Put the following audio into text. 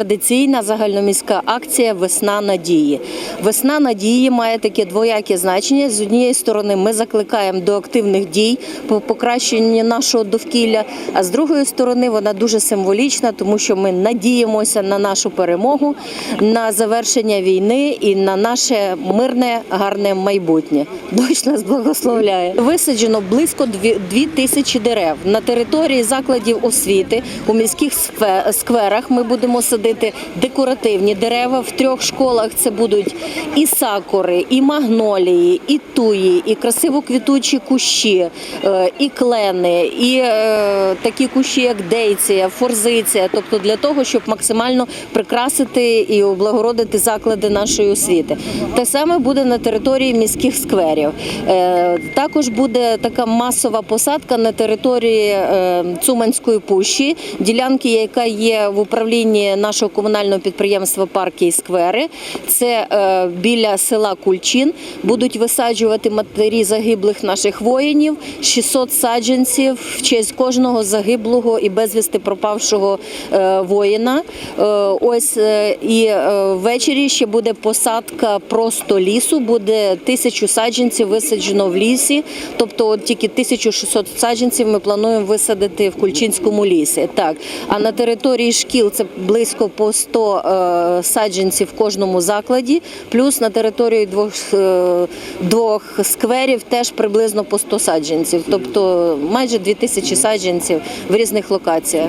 традиційна загальноміська акція Весна надії. Весна надії має таке двояке значення. З однієї сторони, ми закликаємо до активних дій по покращенню нашого довкілля, а з другої сторони, вона дуже символічна, тому що ми надіємося на нашу перемогу, на завершення війни і на наше мирне, гарне майбутнє. Дощ нас благословляє. Висаджено близько дві дві тисячі дерев на території закладів освіти у міських скверах. Ми будемо садити декоративні дерева. В трьох школах це будуть і сакури, і магнолії, і туї, і красиво квітучі кущі, е, і клени, і е, такі кущі, як дейція, форзиція. Тобто для того, щоб максимально прикрасити і облагородити заклади нашої освіти. Те саме буде на території міських скверів. Е, Також буде така масова посадка на території Цуманської пущі, ділянки, яка є в управлінні нашого комунального підприємства Парки і сквери. Це е, біля села Кульчин. Будуть висаджувати матері загиблих наших воїнів, 600 саджанців в честь кожного загиблого і безвісти пропавшого е, воїна. Е, Ось і ввечері ще буде посадка просто лісу. Буде тисячу саджанців висаджено в лісі. Тобто, от тільки 1600 саджанців ми плануємо висадити в Кульчинському лісі. Так, а на території шкіл це близько по 100 е, саджанців в кожному закладі. Плюс на території двох, е, двох скверів теж приблизно по 100 саджанців. Тобто майже 2000 саджанців в різних локаціях.